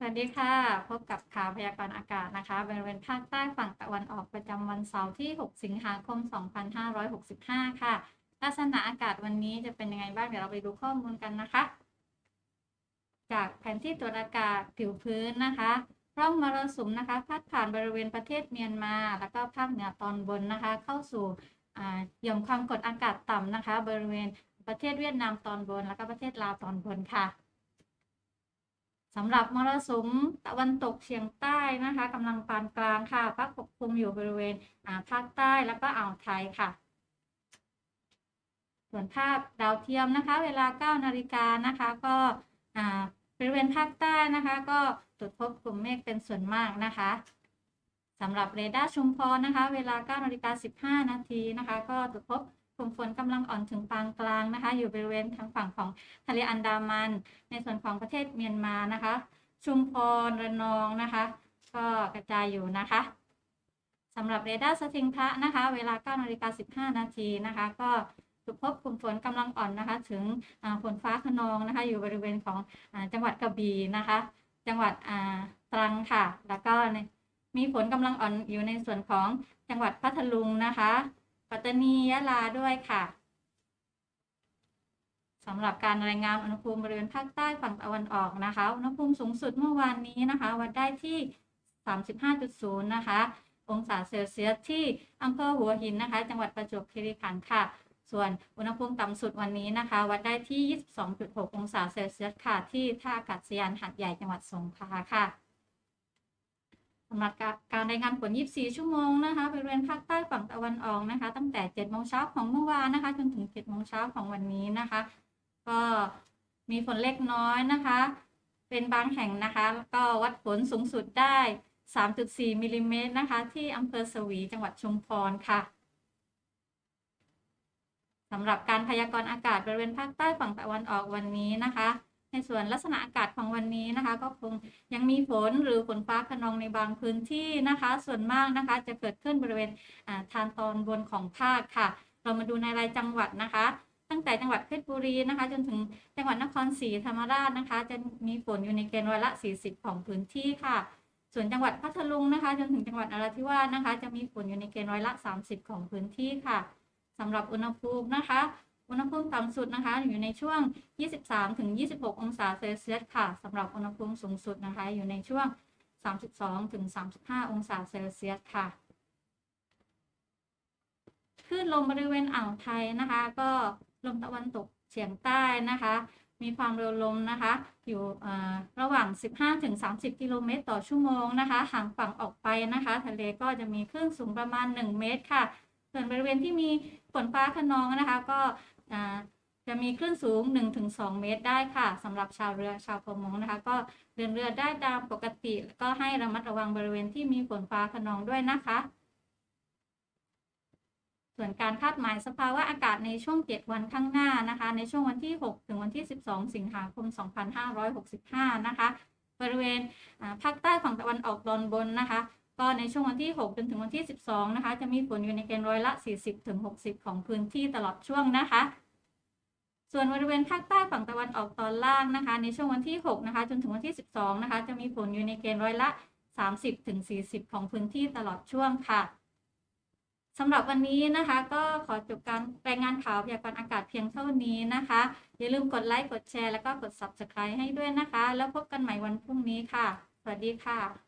สวัสดีค่ะ พบกับข่าวพยากรณ์อากาศนะคะบริเวณภาคใต้ฝั่งตะวันออกประจำวันเสาร์ที่ 6 สิงหาคม 2565 ค่ะ ลักษณะอากาศวันนี้จะเป็นยังไงบ้าง เดี๋ยวเราไปดูข้อมูลกันนะคะ จากแผนที่ตรวจอากาศผิวพื้นนะคะร่องมรสุมนะคะพัดผ่านบริเวณประเทศเมียนมา แล้วก็ภาคเหนือตอนบนนะคะ เข้าสู่หย่อมความกดอากาศต่ำนะคะ บริเวณประเทศเวียดนามตอนบน แล้วก็ประเทศลาวตอนบนค่ะ สำหรับมรสุมตะวันตกเฉียงใต้นะคะกำลังปานกลางค่ะพัดปกคลุมอยู่บริเวณภาคใต้แล้วก็อ่าวไทยค่ะ ส่วนภาพดาวเทียมนะคะ เวลา 9 นาฬิกานะคะ ก็บริเวณภาคใต้นะคะ ก็ตรวจพบกลุ่มเมฆเป็นส่วนมากนะคะสำหรับเรดาร์ชุมพรนะคะ เวลา 9 นาฬิกา 15 นาทีนะคะ ก็ตรวจพบ กลุ่มฝนกำลังอ่อนถึงปานกลางนะคะ อยู่บริเวณทางฝั่งของทะเลอันดามัน ในส่วนของประเทศเมียนมานะคะ ชุมพรระนองนะคะ ก็กระจายอยู่นะคะสำหรับเรดาร์สทิงพระนะคะ เวลา9นาฬิกา15 นาทีนะคะ ก็ตรวจพบกลุ่มฝนกำลังอ่อนนะคะ ถึงฝนฟ้าขนองนะคะ อยู่บริเวณของอจังหวัดกระบี่นะคะ จังหวัดตรังค่ะ แล้วก็มีฝนกำลังอ่อนอยู่ในส่วนของจังหวัดพัทลุงนะคะ ปัตตานียะลาด้วยค่ะสำหรับการรายงานอุณหภูมิบริเวณภาคใต้ฝั่งตะวันออกนะคะ อุณหภูมิสูงสุดเมื่อวานนี้นะคะ วัดได้ที่ 35.0 นะคะ องศาเซลเซียสที่อำเภอหัวหินนะคะ จังหวัดประจวบคีรีขันธ์ค่ะ ส่วนอุณหภูมิต่ำสุดวันนี้นะคะ วัดได้ที่ 22.6 องศาเซลเซียสค่ะ ที่ท่าอากาศยานหัดใหญ่จังหวัดสงขลาค่ะ รายงานผล 24 ชั่วโมงนะคะบริเวณภาคใต้ฝั่งตะวันออกนะคะ ตั้งแต่ 7 โมงเช้าของเมื่อวานนะคะ จนถึง 7 โมงเช้าของวันนี้นะคะ ก็มีฝนเล็กน้อยนะคะ เป็นบางแห่งนะคะ ก็วัดผลสูงสุดได้ 3.4 มิลลิเมตรนะคะ ที่อำเภอสวีจังหวัดชุมพรค่ะสำหรับการพยากรณ์อากาศบริเวณภาคใต้ฝั่งตะวันออกวันนี้นะคะ ในส่วนลักษณะอากาศของวันนี้นะคะ ก็คงยังมีฝนหรือฝนฟ้าขนองในบางพื้นที่นะคะ ส่วนมากนะคะจะเกิดขึ้นบริเวณทางตอนบนของภาคค่ะ เรามาดูในรายจังหวัดนะคะ ตั้งแต่จังหวัดเพชรบุรีนะคะ จนถึงจังหวัดนครศรีธรรมราชนะคะ จะมีฝนอยู่ในเกณฑ์ร้อยละ 40 ของพื้นที่ค่ะ ส่วนจังหวัดพัทลุงนะคะ จนถึงจังหวัดนราธิวาสนะคะ จะมีฝนอยู่ในเกณฑ์ร้อยละ 30 ของพื้นที่ค่ะสำหรับอุณหภูมินะคะ อุณหภูมิต่ำสุดนะคะ อยู่ในช่วง 23ถึง26 องศาเซลเซียสค่ะสำหรับอุณหภูมิสูงสุดนะคะ อยู่ในช่วง 32ถึง35 องศาเซลเซียสค่ะคลื่นลมบริเวณอ่าวไทยนะคะ ก็ลมตะวันตกเฉียงใต้นะคะ มีความเร็วลมนะคะ อยู่อ่อระหว่าง 15ถึง30 กิโลเมตรต่อชั่วโมงนะคะห่างฝั่งออกไปนะคะ ทะเลก็จะมีคลื่นสูงประมาณ 1 เมตรค่ะส่วนบริเวณที่มีฝนฟ้าขนองนะคะ ก็ จะมีคลื่นสูง 1-2 เมตรได้ค่ะสำหรับชาวเรือชาวประมงนะคะ ก็เดินเรือได้ตามปกติก็ให้ระมัดระวังบริเวณที่มีฝนฟ้าขนองด้วยนะคะ ส่วนการคาดหมายสภาวะอากาศในช่วง 7 วันข้างหน้านะคะ ในช่วงวันที่ 6 ถึงวันที่ 12 สิงหาคม 2565 นะคะ บริเวณภาคใต้ฝั่งตะวันออกตอนบนนะคะ ก็ในช่วงวันที่ 6 จนถึงวันที่ 12 นะคะ จะมีฝนอยู่ในเกณฑ์ร้อยละ 40ถึง60ของพื้นที่ตลอดช่วงนะคะ ส่วนบริเวณภาคใต้ฝั่งตะวันออกตอนล่างนะคะ ในช่วงวันที่ 6 นะคะ จนถึงวันที่ 12 นะคะ จะมีฝนอยู่ในเกณฑ์ร้อยละ 30ถึง40ของพื้นที่ตลอดช่วงค่ะสำหรับวันนี้นะคะ ก็ขอจบการรายงานข่าวพยากรณ์อากาศเพียงเท่านี้นะคะ อย่าลืมกดไลค์ กดแชร์ แล้วก็กด Subscribe ให้ด้วยนะคะ แล้วพบกันใหม่วันพรุ่งนี้ค่ะ สวัสดีค่ะ